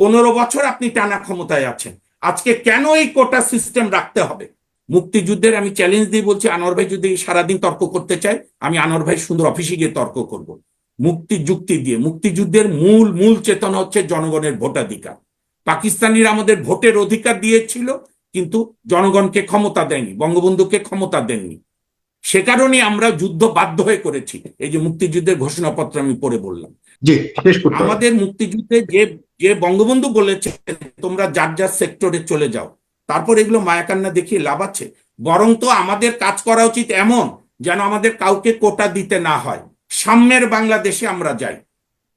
পনেরো বছর আপনি টানা ক্ষমতায় আছেন। আজকে কেন এই কোটা সিস্টেম রাখতে হবে? মুক্তিযুদ্ধের আমি চ্যালেঞ্জ দিয়ে বলছি, আনোয়ার ভাই যদি সারাদিন তর্ক করতে চায়, আমি আনোয়ার ভাই সুন্দর অফিসে গিয়ে তর্ক করব। মুক্তি যুক্তি দিয়ে। মুক্তিযুদ্ধের মূল মূল চেতনা হচ্ছে জনগণের ভোটাধিকার। পাকিস্তানিরা আমাদের ভোটের অধিকার দিয়েছিল, কিন্তু জনগণকে ক্ষমতা দেয়নি, বঙ্গবন্ধুকে ক্ষমতা দেননি সে কারণে আমরা যুদ্ধ বাধ্য হয়ে করেছি। এই যে মুক্তিযুদ্ধের ঘোষণাপত্র আমি পড়ে বললাম। আমাদের মুক্তিযুদ্ধে যে যে বঙ্গবন্ধু বলেছে তোমরা যার যার সেক্টরে চলে যাও তারপর এগুলো মায়াকান্না দেখিয়ে লাভ আছে। বরং তো আমাদের কাজ করা উচিত এমন যেন আমাদের কাউকে কোটা দিতে না হয়। সাম্যের বাংলাদেশে আমরা যাই।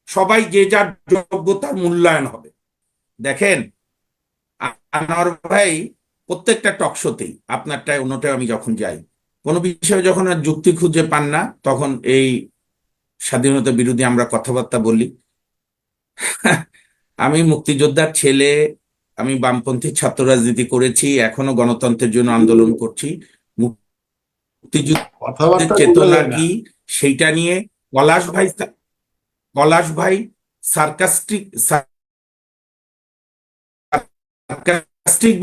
সবাই যে যার যোগ্যতার মূল্যায়ন হবে। দেখেন আনোয়ার ভাই প্রত্যেকটা টকশোতেই আপনারটায় অন্যটায় আমি যখন যাই কোনো বিষয়ে যখন আর যুক্তি খুঁজে পান না তখন এই স্বাধীনতা বিরোধী আমরা কথাবার্তা বলি। আমি মুক্তিযোদ্ধার ছেলে আমি বামপন্থী ছাত্র রাজনীতি করেছি এখনও গণতন্ত্রের জন্য আন্দোলন করছি। মুক্তিযুদ্ধের চেতনা কি সেইটা নিয়ে পলাশ ভাই পলাশ ভাই সার্কাস্টিক সার্কাস্টিক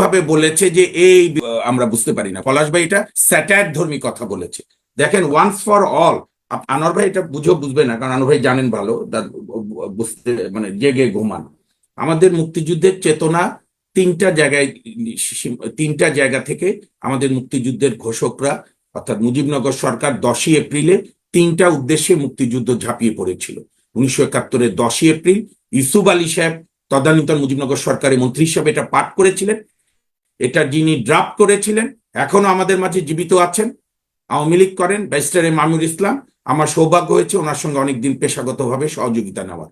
ভাবে বলেছে যে এই আমরা বুঝতে পারি না। পলাশ ভাই এটা স্যাটার ধর্মী কথা বলেছে। দেখেন ওয়ান্স ফর অল আনোয়ার ভাই এটা বুঝেও বুঝবে না, কারণ আনোয়ার ভাই জানেন ভালো বুঝতে মানে জেগে ঘুমান। আমাদের মুক্তিযুদ্ধের চেতনা তিনটা জায়গায় তিনটা জায়গা থেকে আমাদের মুক্তিযুদ্ধের ঘোষকরা, অর্থাৎ মুজিবনগর সরকার দশই এপ্রিলে তিনটা উদ্দেশ্যে মুক্তিযুদ্ধ ঝাঁপিয়ে পড়েছিল। উনিশশো একাত্তরের দশই এপ্রিল, ইউসুফ আলী সাহেব তদানীন্তন মুজিবনগর সরকারের মন্ত্রী হিসাবে এটা পাঠ করেছিলেন। এটা যিনি ড্রাফট করেছিলেন, এখনও আমাদের মাঝে জীবিত আছেন। আওয়ামী লীগ করেন, ব্যারিস্টার এ মামুর ইসলাম। আমার সৌভাগ্য হয়েছে, ওনার সঙ্গে অনেকদিন পেশাগতভাবে সহযোগিতা নেওয়ার।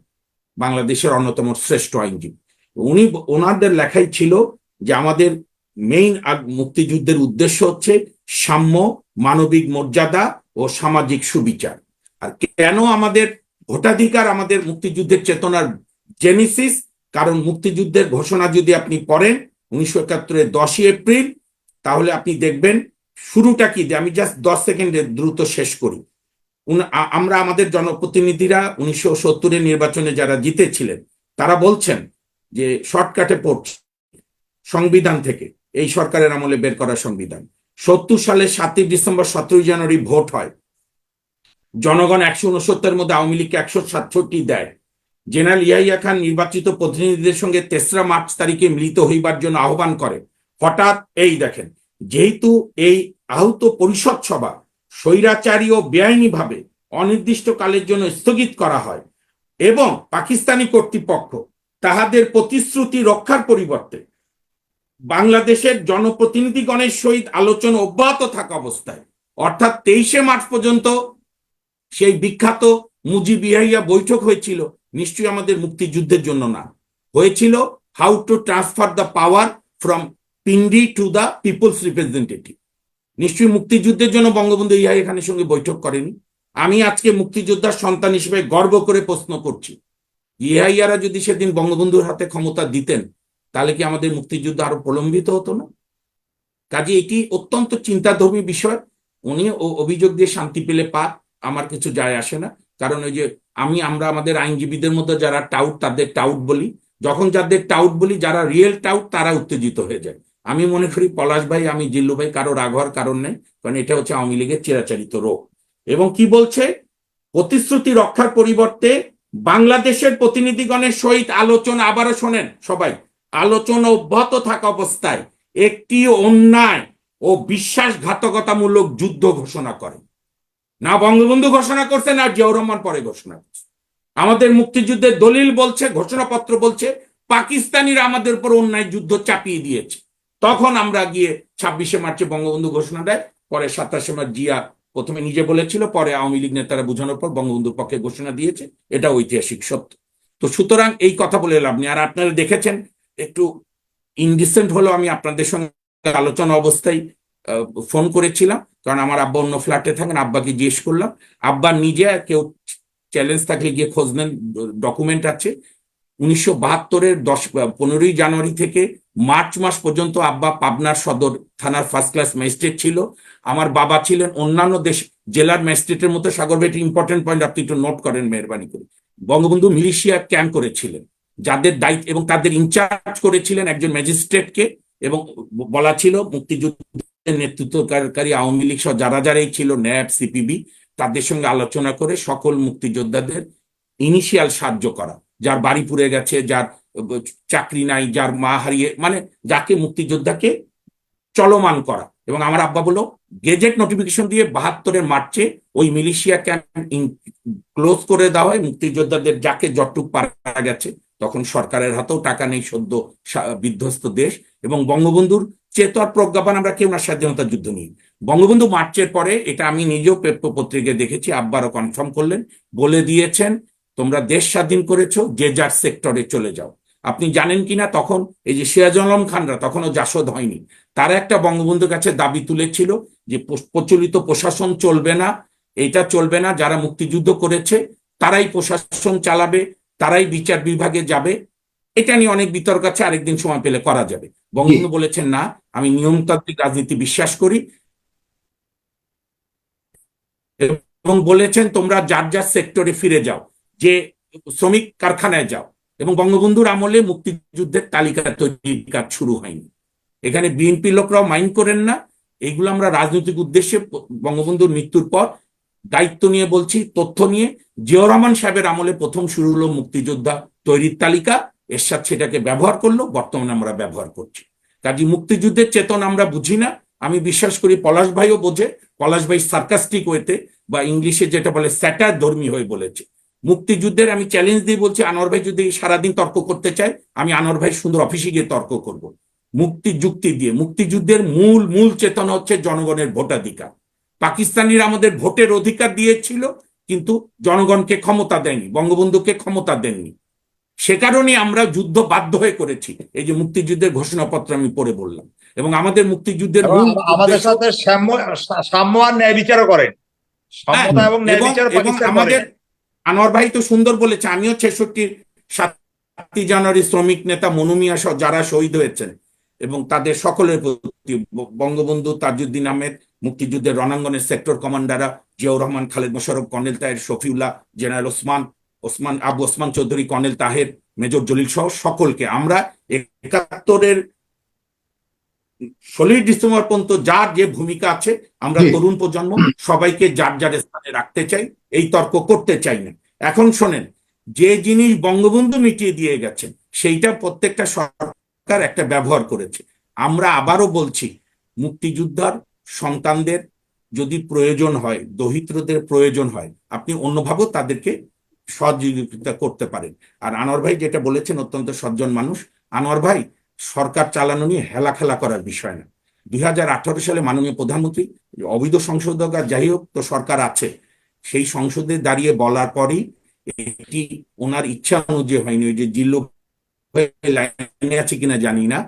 বাংলাদেশের অন্যতম শ্রেষ্ঠ আইনজীবী। উনি, ওনাদের লেখাই ছিল যে আমাদের মেইন মুক্তিযুদ্ধের উদ্দেশ্য হচ্ছে সাম্য, মানবিক মর্যাদা ও সামাজিক সুবিচার। আর কেন আমাদের ভোটাধিকার, আমাদের মুক্তিযুদ্ধের চেতনার জেনেসিস কারণ মুক্তিযুদ্ধের ঘোষণা যদি আপনি পড়েন উনিশশো একাত্তরের দশই এপ্রিল, তাহলে আপনি দেখবেন শুরুটা কি? আমি জাস্ট দশ সেকেন্ডে দ্রুত শেষ করি। আমরা আমাদের জনপ্রতিনিধিরা উনিশশো সত্তরের নির্বাচনে যারা জিতেছিলেন, তারা বলছেন যে শর্টকাটে পড়ছে সংবিধান থেকে, এই সরকারের আমলে বের করা সংবিধান। সত্তর সালে সাতই ডিসেম্বর সতেরোই জানুয়ারি ভোট হয়। জনগণ একশো উনসত্তরের মধ্যে আওয়ামী লীগকে একশো সাতষট্টি দেয়। জেনারেল ইয়াহিয়া খান নির্বাচিত প্রতিনিধিদের সঙ্গে তেসরা মার্চ তারিখে মিলিত হইবার জন্য আহ্বান করে। হঠাৎ এই দেখেন, যেহেতু এই আহত পরিষদ সভা স্বৈরাচারী ও বেআইনিভাবে অনির্দিষ্টকালের জন্য স্থগিত করা হয় এবং পাকিস্তানি কর্তৃপক্ষ তাহাদের প্রতিশ্রুতি রক্ষার পরিবর্তে বাংলাদেশের জনপ্রতিনিধিগণের সহিত আলোচনা অব্যাহত থাকা অবস্থায়, অর্থাৎ তেইশে মার্চ পর্যন্ত সেই বিখ্যাত মুজিবিয়াইয়া বৈঠক হয়েছিল। নিশ্চয়ই আমাদের মুক্তিযুদ্ধের জন্য না। হয়েছিল how to transfer the power from Pindi to the people's representative নিশ্চয়ই মুক্তিযুদ্ধের জন্য বঙ্গবন্ধু ইহাই এখানে সঙ্গে বৈঠক করেনি। আমি আজকে মুক্তিযোদ্ধার সন্তান হিসেবে গর্ব করে প্রশ্ন করছি। ইহাইয়ারা যদি সেদিন বঙ্গবন্ধুর হাতে ক্ষমতা দিতেন, তাহলে কি আমাদের মুক্তিযুদ্ধ আরও প্রলম্বিত হতো না? কাজে এটি অত্যন্ত চিন্তাধর্মী বিষয়। উনি ও- অভিযোগ দিয়ে শান্তি পেলে পাক আমার কিছু যায় আসে না। কারণ ওই যে আমি, আমরা আমাদের আইনজীবীদের মধ্যে যারা টাউট তাদের টাউট বলি। যখন যাদের টাউট বলি, যারা রিয়েল টাউট তারা উত্তেজিত হয়ে যায়। আমি মনে করি পলাশ ভাই, আমি জিল্লু ভাই, কারও রাগ হওয়ার কারণ নেই, কারণ এটা হচ্ছে আওয়ামী লীগের চিরাচারিত রোগ। এবং কি বলছে? প্রতিশ্রুতি রক্ষার পরিবর্তে বাংলাদেশের প্রতিনিধিগণের সহিত আলোচনা, আবারও শোনেন সবাই আলোচনা অব্যাহত থাকা অবস্থায় একটি অন্যায় ও বিশ্বাসঘাতকতামূলক যুদ্ধ ঘোষণা করে। না বঙ্গবন্ধু ঘোষণা করছে না জিয়াউর রহমান পরে ঘোষণা করছে আমাদের মুক্তিযুদ্ধের দলিল বলছে, ঘোষণাপত্র বলছে, পাকিস্তানিরা আমাদের উপর অন্যায় যুদ্ধ চাপিয়ে দিয়েছে। তখন আমরা গিয়ে ছাব্বিশে মার্চে বঙ্গবন্ধু ঘোষণা দেয়, পরে সাতাশে মার্চ জিয়া প্রথমে নিজে বলেছিল, পরে আওয়ামী লীগ নেতারা বোঝানোর পর বঙ্গবন্ধুর পক্ষে ঘোষণা দিয়েছে, এটা ঐতিহাসিক সত্য। তো সুতরাং এই কথা বলে লাভ নেই। আর আপনারা দেখেছেন, একটু ইনডিসেন্ট হলেও আমি আপনাদের সঙ্গে আলোচনা অবস্থায় ফোন করেছিলাম। কারণ আমার আব্বা অন্য ফ্ল্যাটে থাকেন, আব্বাকে জিজ্ঞেস করলাম। আব্বা নিজে কেউ চ্যালেঞ্জ থাকলে গিয়ে খোঁজ নেন ডকুমেন্ট আছে। উনিশশো বাহাত্তরের দশ, পনেরোই জানুয়ারি থেকে মার্চ মাস পর্যন্ত আব্বা পাবনার সদর থানার ফার্স্ট ক্লাস ম্যাজিস্ট্রেট ছিল। আমার বাবা ছিলেন অন্যান্য দেশ, জেলার ম্যাজিস্ট্রেটের মতো সাগর বেটি ইম্পর্টেন্ট পয়েন্ট আপনি একটু নোট করেন মেহরবানি করে। বঙ্গবন্ধু মিলিশিয়া ক্যাম্প করেছিলেন, যাদের দায়িত্ব এবং তাদের ইনচার্জ করেছিলেন একজন ম্যাজিস্ট্রেটকে এবং বলা ছিল মুক্তিযুদ্ধের নেতৃত্বকারী আওয়ামী লীগ সহ যারা যারাই ছিল ন্যাব সিপিবি, তাদের সঙ্গে আলোচনা করে সকল মুক্তিযোদ্ধাদের ইনিশিয়াল সাহায্য করা। যার বাড়ি পুড়ে গেছে, যার চাকরি নাই, যার মা হারিয়ে মানে যাকে মুক্তিযোদ্ধাকে চলমান করা। এবং আমার আব্বা বলল গেজেট নোটিফিকেশন দিয়ে বাহাত্তরের মার্চে ওই মিলিশিয়া ক্যাম্প ক্লোজ করে দেওয়া হয়। মুক্তিযোদ্ধাদের যাকে যতটুক পারা গেছে, তখন সরকারের হাতেও টাকা নেই, সদ্য বিধ্বস্ত দেশ। এবং বঙ্গবন্ধুর চেতর প্রজ্ঞাপন, আমরা কেউ না, স্বাধীনতা যুদ্ধ নিই বঙ্গবন্ধু মার্চের পরে এটা আমি নিজেও পত্রিকায় দেখেছি, আব্বারও কনফার্ম করলেন, বলে দিয়েছেন, তোমরা দেশ স্বাধীন করেছ, যে যার সেক্টরে চলে যাও। আপনি জানেন কিনা, তখন এই যে সিরাজুল আলম খানরা, তখনও জাসদ হয়নি। তারা একটা বঙ্গবন্ধুর কাছে দাবি তুলেছিল যে প্রচলিত প্রশাসন চলবে না, এটা চলবে না, যারা মুক্তিযুদ্ধ করেছে, তারাই প্রশাসন চালাবে, তারাই বিচার বিভাগে যাবে এটা নিয়ে অনেক বিতর্ক আছে আরেকদিন সময় পেলে করা যাবে। বঙ্গবন্ধু বলেছেন না আমি নিয়মতান্ত্রিক রাজনীতি বিশ্বাস করি। এবং বলেছেন তোমরা যার যার সেক্টরে ফিরে যাও যে শ্রমিক কারখানায় যাও। এবং বঙ্গবন্ধুর আমলে মুক্তিযুদ্ধের তালিকা তৈরির কাজ শুরু হয়নি। এখানে বিএনপি লোকরাও মাইন্ড করেন না। এগুলো আমরা রাজনৈতিক উদ্দেশ্যে বঙ্গবন্ধুর মৃত্যুর পর দায়িত্ব নিয়ে বলছি তথ্য নিয়ে। জিয়াউর রহমান সাহেবের আমলে প্রথম শুরু হলো মুক্তিযোদ্ধা তৈরির তালিকা। এরশাদ সেটাকে ব্যবহার করল, বর্তমানে আমরা ব্যবহার করছি। কাজী মুক্তিযুদ্ধের চেতনা আমরা বুঝি না। আমি বিশ্বাস করি পলাশ ভাইও বোঝে। পলাশ ভাই সার্কাস্টিক ওয়েতে বা ইংলিশে যেটা বলে স্যাটার ধর্মী হয়ে বলেছে। মুক্তিযুদ্ধের আমি চ্যালেঞ্জ দিয়ে বলছি, আনোয়ার ভাই যদি সারাদিন তর্ক করতে চায়, আমি আনোয়ার ভাই সুন্দর অফিসে গিয়ে তর্ক করব। মুক্তি যুক্তি দিয়ে, মুক্তিযুদ্ধের মূল মূল চেতনা হচ্ছে জনগণের ভোটাধিকার। পাকিস্তানিরা আমাদের ভোটের অধিকার দিয়েছিল, কিন্তু জনগণকে ক্ষমতা দেয়নি, বঙ্গবন্ধুকে ক্ষমতা দেননি। সে কারণে আমরা যুদ্ধ বাধ্য হয়ে করেছি। এই যে মুক্তিযুদ্ধের ঘোষণাপত্র আমি পড়ে বললাম। এবং আমাদের মুক্তিযুদ্ধের আমাদের সাথে সাম্য সাম্য আর ন্যায় বিচারও করেন। এবং ন্যায় এবং আমাদের আনোয়ার ভাই তো সুন্দর বলেছে আমিও ছেষট্টির সাতই জানুয়ারি শ্রমিক নেতা মনুমিয়া সহ যারা শহীদ হয়েছেন এবং তাদের সকলের প্রতি বঙ্গবন্ধু তাজউদ্দিন আহমেদ মুক্তিযুদ্ধের রণাঙ্গনের sector কমান্ডাররা Ziaur Rahman Khaled Mosharraf colonel Taher Shafiullah general Osman Osman Abu Osman Chowdhury colonel Taher major Jalil সহ সকলকে আমরা একাত্তরের ষোলোই ডিসেম্বর পর্যন্ত যার যে ভূমিকা আছে আমরা তরুণ প্রজন্ম সবাইকে যার যার স্থানে রাখতে চাই এই তর্ক করতে চাই না। এখন শোনেন যে জিনিস বঙ্গবন্ধু মিটিয়ে দিয়ে গেছেন সেইটা প্রত্যেকটা সরকার একটা ব্যবহার করেছে। আমরা আবারও বলছি মুক্তিযোদ্ধার সন্তানদের যদি প্রয়োজন হয় দহিত্রদের প্রয়োজন হয় আপনি অন্যভাবেও তাদেরকে সহযোগিতা করতে পারেন। আর আনোয়ার ভাই যেটা বলেছেন, অত্যন্ত সজ্জন মানুষ। আনোয়ার ভাই, সরকার চালানো নিয়ে হেলা খেলা করার বিষয় না। দুই হাজার আঠারো সালে মাননীয় প্রধানমন্ত্রী, অবৈধ সংশোধক আর যাই হোক, তো সরকার আছে। সেই সংসদে দাঁড়িয়ে বলার পরই এটি ওনার ইচ্ছা অনুযায়ী হয়নি। ওই যে জিল্লো লাইনে আছে কিনা জানি না।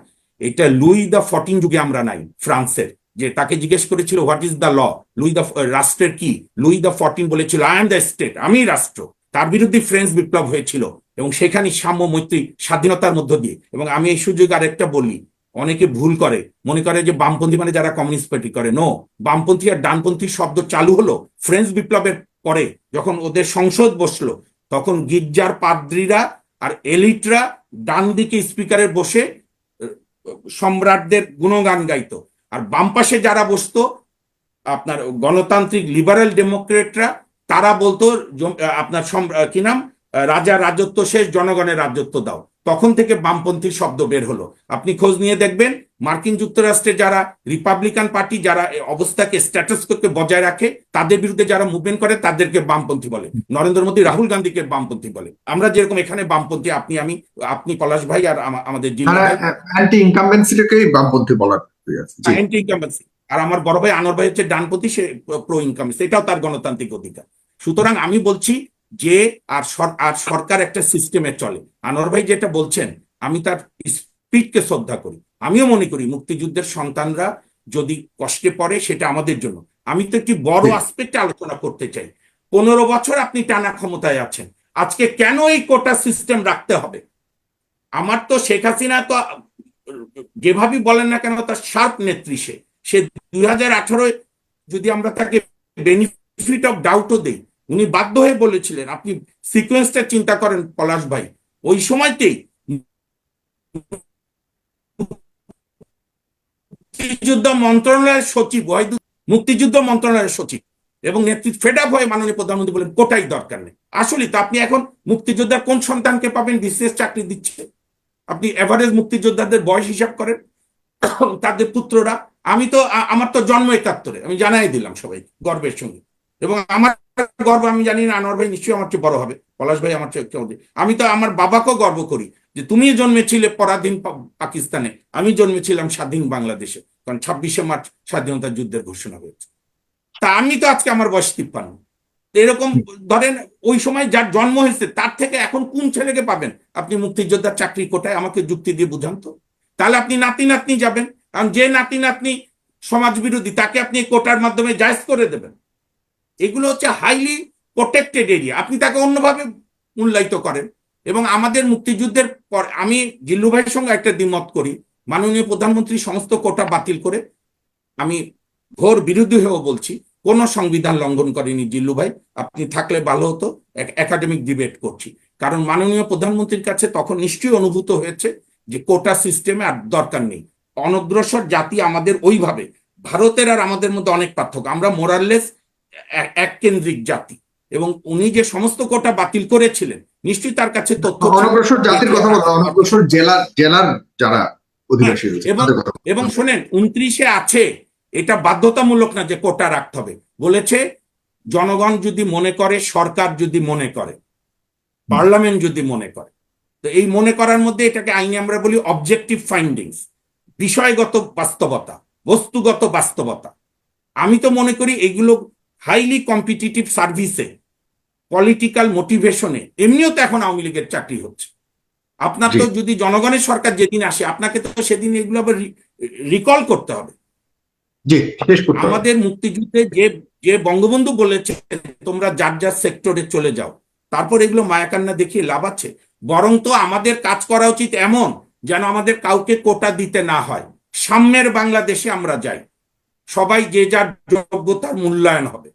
এটা লুই দা ফর্টিন যুগে আমরা নাই, ফ্রান্সের। যে তাকে জিজ্ঞেস করেছিল what is the law Louis the, রাষ্ট্রের কি? লুই দা ফর্টিন বলেছিল আই এম দ্য স্টেট আমি রাষ্ট্র। তার বিরুদ্ধে ফ্রেঞ্চ বিপ্লব হয়েছিল এবং সেখানে সাম্য মৈত্রী স্বাধীনতার মধ্য দিয়ে। এবং আমি এই সুযোগ আরেকটা বলি, অনেকে ভুল করে। মনে করে যে বামপন্থী মানে যারা কমিউনিস্ট পার্টি করে। নো বামপন্থী আর ডানপন্থী শব্দ চালু হলো ফ্রেঞ্চ বিপ্লবের পরে, যখন ওদের সংসদ বসল, তখন গির্জার পাদ্রীরা আর এলিটরা ডান দিকে স্পিকারে বসে সম্রাটদের গুণগান গাইতো। আর বাম পাশে যারা বসতো, আপনার গণতান্ত্রিক লিবারেল ডেমোক্রেটরা তারা বলতো আপনার কি নাম? রাজা রাজত্ব শেষ জনগণের রাজত্ব দাও। তখন থেকে বামপন্থী শব্দ বের হলো। আপনি খোঁজ নিয়ে দেখবেন মার্কিন যুক্তরাষ্ট্রে যারা রিপাবলিকান পার্টি যারা অবস্থাকে স্ট্যাটাস করতে বজায় রাখে তাদের বিরুদ্ধে যারা মুভমেন্ট করে তাদেরকে বামপন্থী বলে। নরেন্দ্র মোদী রাহুল গান্ধীকে বামপন্থী বলে। আমরা যেরকম এখানে বামপন্থী আপনি আমি আপনি পলাশ ভাই আর আমাদের অ্যান্টি ইনকামবেন্সিটাকেই বামপন্থী অ্যান্টি ইনকামেন্সি আর আমার বড় ভাই আনোয়ার ভাই হচ্ছে ডানপন্থী সে প্রো ইনকাম এটাও তার গণতান্ত্রিক অধিকার। সুতরাং আমি বলছি যে আর আর সরকার একটা সিস্টেমে চলে। আনোয়ার ভাই যেটা বলছেন আমি তার স্পিডকে শ্রদ্ধা করি। আমিও মনে করি মুক্তিযুদ্ধের সন্তানরা যদি কষ্টে পড়ে সেটা আমাদের জন্য। আমি তো একটি বড়। আসপেক্টে আলোচনা করতে চাই। পনেরো বছর আপনি টানা ক্ষমতায় আছেন। আজকে কেন এই কোটা সিস্টেম রাখতে হবে? আমার তো শেখ হাসিনা তো যেভাবেই বলেন না কেন তার শার্প নেত্রী সে। সে দুই হাজার আঠারোয় যদি আমরা তাকে বেনিফিট অফ ডাউটও দেই উনি বাধ্য হয়ে বলেছিলেন, আপনি সিকোয়েন্সটা চিন্তা করেন পলাশ ভাই। ওই সময়তেই মুক্তিযুদ্ধ মন্ত্রণালয়ের সচিব মুক্তিযুদ্ধ মন্ত্রণালয়ের সচিব এবং নেতৃত্ব ফেড আপ হয়ে মাননীয় প্রধানমন্ত্রী বলেন, কোটাই দরকার নেই। আসলে তো আপনি এখন মুক্তিযোদ্ধার কোন সন্তানকে পাবেন, বিশেষ চাকরি দিচ্ছে? আপনি এভারেজ মুক্তিযোদ্ধাদের বয়স হিসাব করেন, তাদের পুত্ররা। আমি তো আমার তো জন্ম একাত্তরে, আমি জানাই দিলাম সবাই গর্বের সঙ্গে। এবং আমার গর্ব আমি জানি না, আনোয়ার ভাই নিশ্চয়ই আমার চেয়ে বড় হবে, পলাশ ভাই আমার চেয়ে আমি তো আমার বাবাকেও গর্ব করি যে তুমি জন্মেছিলে পরাধীন পাকিস্তানে, আমি জন্মেছিলাম স্বাধীন বাংলাদেশে, কারণ ছাব্বিশে মার্চ স্বাধীনতা যুদ্ধের ঘোষণা হয়েছে। তা আমি তো আজকে আমার বয়স তিপ্পান্ন। এরকম ধরেন ওই সময় যার জন্ম হয়েছে, তার থেকে এখন কোন ছেলেকে পাবেন? আপনি মুক্তিযোদ্ধার চাকরি কোটায় আমাকে যুক্তি দিয়ে বুঝান তো। তাহলে আপনি নাতি নাতনি যাবেন, কারণ যে নাতি নাতনি সমাজ বিরোধী তাকে আপনি কোটার মাধ্যমে জায়জ করে দেবেন। এগুলো হচ্ছে হাইলি প্রোটেক্টেড এরিয়া আপনি তাকে অন্যভাবে মূল্যায়িত করেন। এবং আমাদের মুক্তিযুদ্ধের পর আমি জিল্লু ভাইয়ের সঙ্গে একটা দ্বিমত করি। মাননীয় প্রধানমন্ত্রী সমস্ত কোটা বাতিল করে আমি ঘোর বিরোধী হয়েও বলছি, কোন সংবিধান লঙ্ঘন করেনি জিল্লু ভাই। আপনি থাকলে ভালো হতো একাডেমিক ডিবেট করছি। কারণ মাননীয় প্রধানমন্ত্রীর কাছে তখন নিশ্চয়ই অনুভূত হয়েছে যে কোটা সিস্টেমে আর দরকার নেই। অনগ্রসর জাতি আমাদের ওইভাবে। ভারতের আর আমাদের মধ্যে অনেক পার্থক্য। আমরা মোরাললেস এক কেন্দ্রিক জাতি। এবং উনি যে সমস্ত কোটা বাতিল করেছিলেন নিশ্চয়ই তার কাছে তথ্য অনগ্রসর জাতির কথা অনগ্রসর জেলার জেলার যারা অধিবাসী এবং- তাদের এবং শোনেন উনত্রিশে আছে এটা বাধ্যতামূলক না যে কোটা রাখতে হবে। বলেছে জনগণ যদি মনে করে সরকার যদি মনে করে পার্লামেন্ট যদি মনে করে। তো এই মনে করার মধ্যে এটাকে আইনে আমরা বলি অবজেক্টিভ ফাইন্ডিংস বিষয়গত বাস্তবতা বস্তুগত বাস্তবতা। আমি তো মনে করি এগুলো হাইলি কম্পিটিটিভ সার্ভিসে পলিটিক্যাল মোটিভেশনে এমনিও তো এখন আওয়ামী লীগের চাকরি হচ্ছে। আপনার তো যদি জনগণের সরকার যেদিন আসে আপনাকে তো সেদিন এগুলো আবার রিকল করতে হবে। আমাদের মুক্তিযুদ্ধে যে যে বঙ্গবন্ধু বলেছে তোমরা যার যার সেক্টরে চলে যাও তারপর এগুলো মায়াকান্না দেখিয়ে লাভ আছে। বরং তো আমাদের কাজ করা উচিত এমন যেন আমাদের কাউকে কোটা দিতে না হয়। সাম্যের বাংলাদেশে আমরা যাই। সবাই যে যার যোগ্যতার মূল্যায়ন হবে।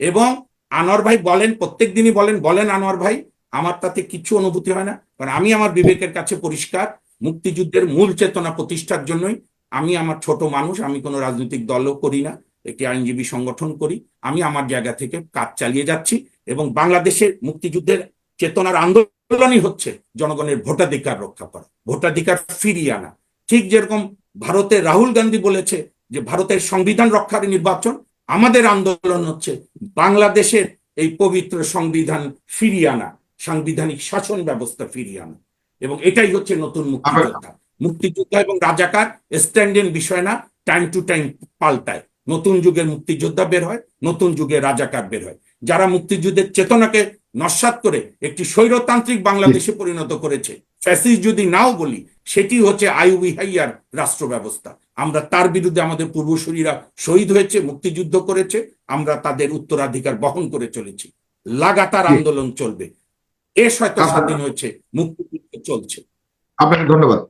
এবং আনোয়ার ভাই বলেন, প্রত্যেক দিনই বলেন বলেন আনোয়ার ভাই, আমার তাতে কিছু অনুভূতি হয় না। কারণ আমি আমার বিবেকের কাছে পরিষ্কার, মুক্তিযুদ্ধের মূল চেতনা প্রতিষ্ঠার জন্যই আমি আমার ছোট মানুষ, আমি কোনো রাজনৈতিক দলও করি না, একটি আইনজীবী সংগঠন করি, আমি আমার জায়গা থেকে কাজ চালিয়ে যাচ্ছি এবং বাংলাদেশের মুক্তিযুদ্ধের চেতনার আন্দোলনই হচ্ছে জনগণের ভোটাধিকার রক্ষা করা, ভোটাধিকার ফিরিয়ে আনা। ঠিক যেরকম ভারতের রাহুল গান্ধী বলেছে যে ভারতের সংবিধান রক্ষার নির্বাচন, আমাদের আন্দোলন হচ্ছে বাংলাদেশের এই পবিত্র সংবিধান ফিরিয়ে আনা, সাংবিধানিক শাসন ব্যবস্থা ফিরিয়ে আনা। এবং এটাই হচ্ছে নতুন মুক্তিযোদ্ধা। মুক্তিযোদ্ধা এবং রাজাকার স্ট্যান্ডিং বিষয় না টাইম টু টাইম পাল্টায়। নতুন যুগের মুক্তিযোদ্ধা বের হয়, নতুন যুগের রাজাকার বের হয়। যারা মুক্তিযুদ্ধের চেতনাকে নস্বাত করে একটি স্বৈরতান্ত্রিক বাংলাদেশে পরিণত করেছে ফ্যাসিস যদি নাও বলি, সেটি হচ্ছে আইউবি হাইয়ার রাষ্ট্র ব্যবস্থা। আমরা তার বিরুদ্ধে আমাদের পূর্বসূরীরা শহীদ হয়েছে মুক্তিযুদ্ধ করেছে আমরা তাদের উত্তরাধিকার বহন করে চলেছি। লাগাতার আন্দোলন চলবে। এ হয়তো স্বাধীন হয়েছে মুক্তিযুদ্ধ চলছে। আপনাকে ধন্যবাদ।